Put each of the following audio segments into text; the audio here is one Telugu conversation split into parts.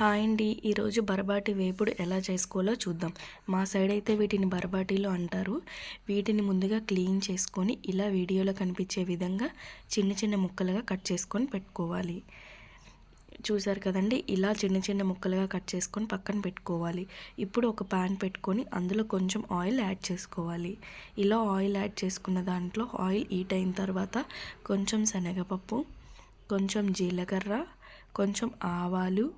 హాయ్ అండి ఈరోజు బరబాటి వేపుడు ఎలా చేసుకోవాలో చూద్దాం. మా సైడ్ అయితే వీటిని బరబాటీలు అంటారు. వీటిని ముందుగా క్లీన్ చేసుకొని ఇలా వీడియోలో కనిపించే విధంగా చిన్న చిన్న ముక్కలుగా కట్ చేసుకొని పెట్టుకోవాలి. చూసారు కదండి ఇలా చిన్న చిన్న ముక్కలుగా కట్ చేసుకొని పక్కన పెట్టుకోవాలి. ఇప్పుడు ఒక ప్యాన్ పెట్టుకొని అందులో కొంచెం ఆయిల్ యాడ్ చేసుకోవాలి. ఇలా ఆయిల్ యాడ్ చేసుకున్న దాంట్లో ఆయిల్ హీట్ అయిన తర్వాత కొంచెం శనగపప్పు కొంచెం జీలకర్ర కొంచెం ఆవాలు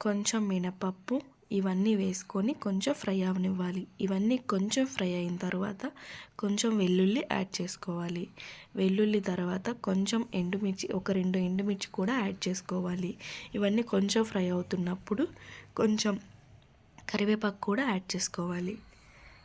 కొంచెం మినపప్పు ఇవన్నీ వేసుకొని కొంచెం ఫ్రై అవనివ్వాలి. ఇవన్నీ కొంచెం ఫ్రై అయిన తర్వాత కొంచెం వెల్లుల్లి యాడ్ చేసుకోవాలి. వెల్లుల్లి తర్వాత కొంచెం ఎండుమిర్చి ఒక రెండు ఎండుమిర్చి కూడా యాడ్ చేసుకోవాలి. ఇవన్నీ కొంచెం ఫ్రై అవుతున్నప్పుడు కొంచెం కరివేపాకు కూడా యాడ్ చేసుకోవాలి.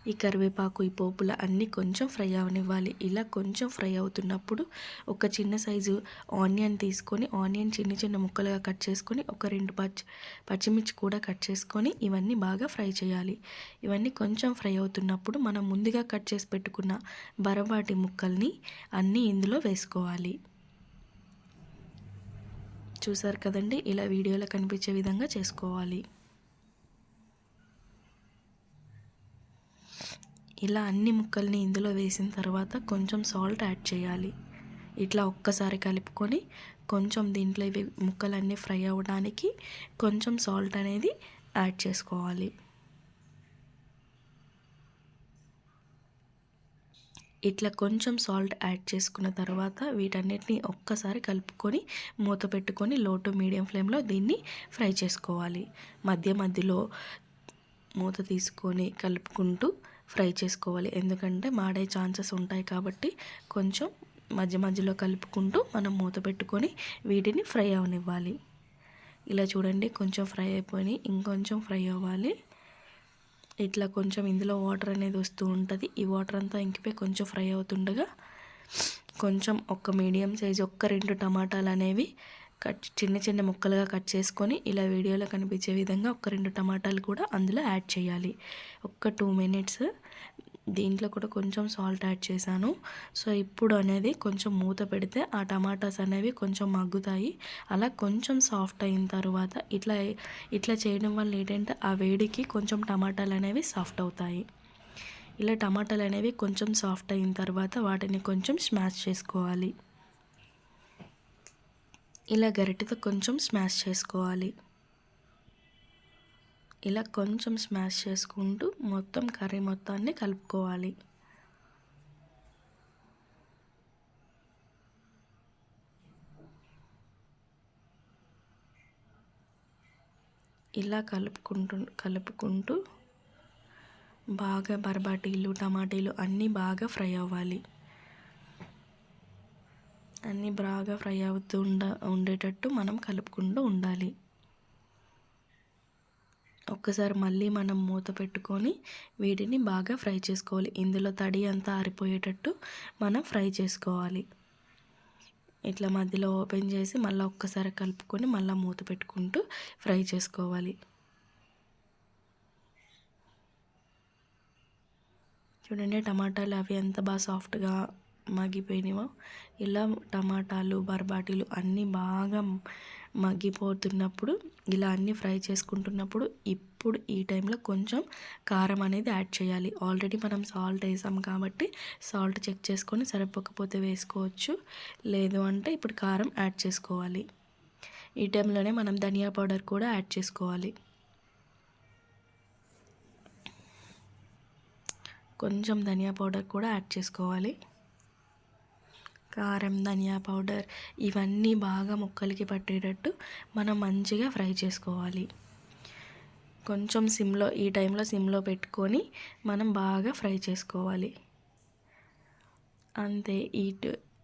ఈ కరివేపాకు ఈ పోపుల అన్నీ కొంచెం ఫ్రై అవనివ్వాలి. ఇలా కొంచెం ఫ్రై అవుతున్నప్పుడు ఒక చిన్న సైజు ఆనియన్ తీసుకొని ఆనియన్ చిన్న చిన్న ముక్కలుగా కట్ చేసుకొని ఒక రెండు పచ్చి పచ్చిమిర్చి కూడా కట్ చేసుకొని ఇవన్నీ బాగా ఫ్రై చేయాలి. ఇవన్నీ కొంచెం ఫ్రై అవుతున్నప్పుడు మనం ముందుగా కట్ చేసి పెట్టుకున్న బరబాటి ముక్కల్ని అన్నీ ఇందులో వేసుకోవాలి. చూసారు కదండి? ఇలా వీడియోలో కనిపించే విధంగా చేసుకోవాలి. ఇలా అన్ని ముక్కల్ని ఇందులో వేసిన తర్వాత కొంచెం సాల్ట్ యాడ్ చేయాలి. ఇట్లా ఒక్కసారి కలుపుకొని కొంచెం దీంట్లో ఇవి ముక్కలన్నీ ఫ్రై అవ్వడానికి కొంచెం సాల్ట్ అనేది యాడ్ చేసుకోవాలి. ఇట్లా కొంచెం సాల్ట్ యాడ్ చేసుకున్న తర్వాత వీటన్నిటిని ఒక్కసారి కలుపుకొని మూత పెట్టుకొని లో టు మీడియం ఫ్లేమ్లో దీన్ని ఫ్రై చేసుకోవాలి. మధ్య మధ్యలో మూత తీసుకొని కలుపుకుంటూ ఫ్రై చేసుకోవాలి. ఎందుకంటే మాడే ఛాన్సెస్ ఉంటాయి కాబట్టి కొంచెం మధ్య మధ్యలో కలుపుకుంటూ మనం మూత పెట్టుకొని వీటిని ఫ్రై అవనివ్వాలి. ఇలా చూడండి కొంచెం ఫ్రై అయిపోయి ఇంకొంచెం ఫ్రై అవ్వాలి. ఇట్లా కొంచెం ఇందులో వాటర్ అనేది వస్తూ ఉంటుంది. ఈ వాటర్ అంతా ఇంకిపోయి కొంచెం ఫ్రై అవుతుండగా కొంచెం ఒక మీడియం సైజ్ ఒక్క రెండు టమాటాలు అనేవి కట్ చిన్న చిన్న ముక్కలుగా కట్ చేసుకొని ఇలా వీడియోలో కనిపించే విధంగా ఒక రెండు టమాటాలు కూడా అందులో యాడ్ చేయాలి. ఒక్క టూ మినిట్స్. దీంట్లో కూడా కొంచెం సాల్ట్ యాడ్ చేశాను. సో ఇప్పుడు అనేది కొంచెం మూత పెడితే ఆ టమాటాస్ అనేవి కొంచెం మగ్గుతాయి. అలా కొంచెం సాఫ్ట్ అయిన తర్వాత ఇట్లా ఇట్లా చేయడం వల్ల ఏంటంటే ఆ వేడికి కొంచెం టమాటాలు అనేవి సాఫ్ట్ అవుతాయి. ఇలా టమాటాలు అనేవి కొంచెం సాఫ్ట్ అయిన తర్వాత వాటిని కొంచెం స్మాష్ చేసుకోవాలి. ఇలా గరిటెతో కొంచెం స్మాష్ చేసుకోవాలి. ఇలా కొంచెం స్మాష్ చేసుకుంటూ మొత్తం కర్రీ మొత్తాన్ని కలుపుకోవాలి. ఇలా కలుపుకుంటూ కలుపుకుంటూ బాగా బరబాటీలు టమాటీలు అన్నీ బాగా ఫ్రై అవ్వాలి. అన్నీ బాగా ఫ్రై అవుతూ ఉండ ఉండేటట్టు మనం కలుపుకుంటూ ఉండాలి. ఒక్కసారి మళ్ళీ మనం మూత పెట్టుకొని వీటిని బాగా ఫ్రై చేసుకోవాలి. ఇందులో తడి అంతా ఆరిపోయేటట్టు మనం ఫ్రై చేసుకోవాలి. ఇట్లా మధ్యలో ఓపెన్ చేసి మళ్ళీ ఒక్కసారి కలుపుకొని మళ్ళీ మూత పెట్టుకుంటూ ఫ్రై చేసుకోవాలి. చూడండి టమాటాలు అవి ఎంత బాగా సాఫ్ట్గా మగ్గిపోయినాయో ఇలా టమాటాలు బర్బాటీలు అన్నీ బాగా మగ్గిపోతున్నప్పుడు ఇలా అన్నీ ఫ్రై చేసుకుంటున్నప్పుడు ఇప్పుడు ఈ టైంలో కొంచెం కారం అనేది యాడ్ చేయాలి. ఆల్రెడీ మనం సాల్ట్ వేసాం కాబట్టి సాల్ట్ చెక్ చేసుకొని సరిపోకపోతే వేసుకోవచ్చు. లేదు అంటే ఇప్పుడు కారం యాడ్ చేసుకోవాలి. ఈ టైంలోనే మనం ధనియా పౌడర్ కూడా యాడ్ చేసుకోవాలి. కొంచెం ధనియా పౌడర్ కూడా యాడ్ చేసుకోవాలి. కారం ధనియా పౌడర్ ఇవన్నీ బాగా ముక్కలకి పట్టేటట్టు మనం మంచిగా ఫ్రై చేసుకోవాలి. కొంచెం సిమ్లో ఈ టైంలో సిమ్లో పెట్టుకొని మనం బాగా ఫ్రై చేసుకోవాలి. అంతే ఈ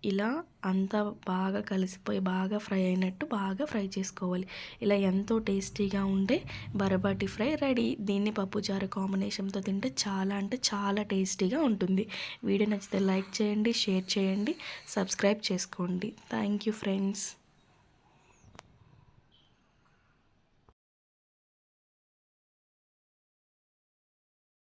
ఇలా అంతా బాగా కలిసిపోయి బాగా ఫ్రై అయినట్టు బాగా ఫ్రై చేసుకోవాలి. ఇలా ఎంతో టేస్టీగా ఉండే బరబాటి ఫ్రై రెడీ. దీన్ని పప్పుచారు కాంబినేషన్తో తింటే చాలా అంటే చాలా టేస్టీగా ఉంటుంది. వీడియో నచ్చితే లైక్ చేయండి షేర్ చేయండి సబ్స్క్రైబ్ చేసుకోండి. Thank you friends.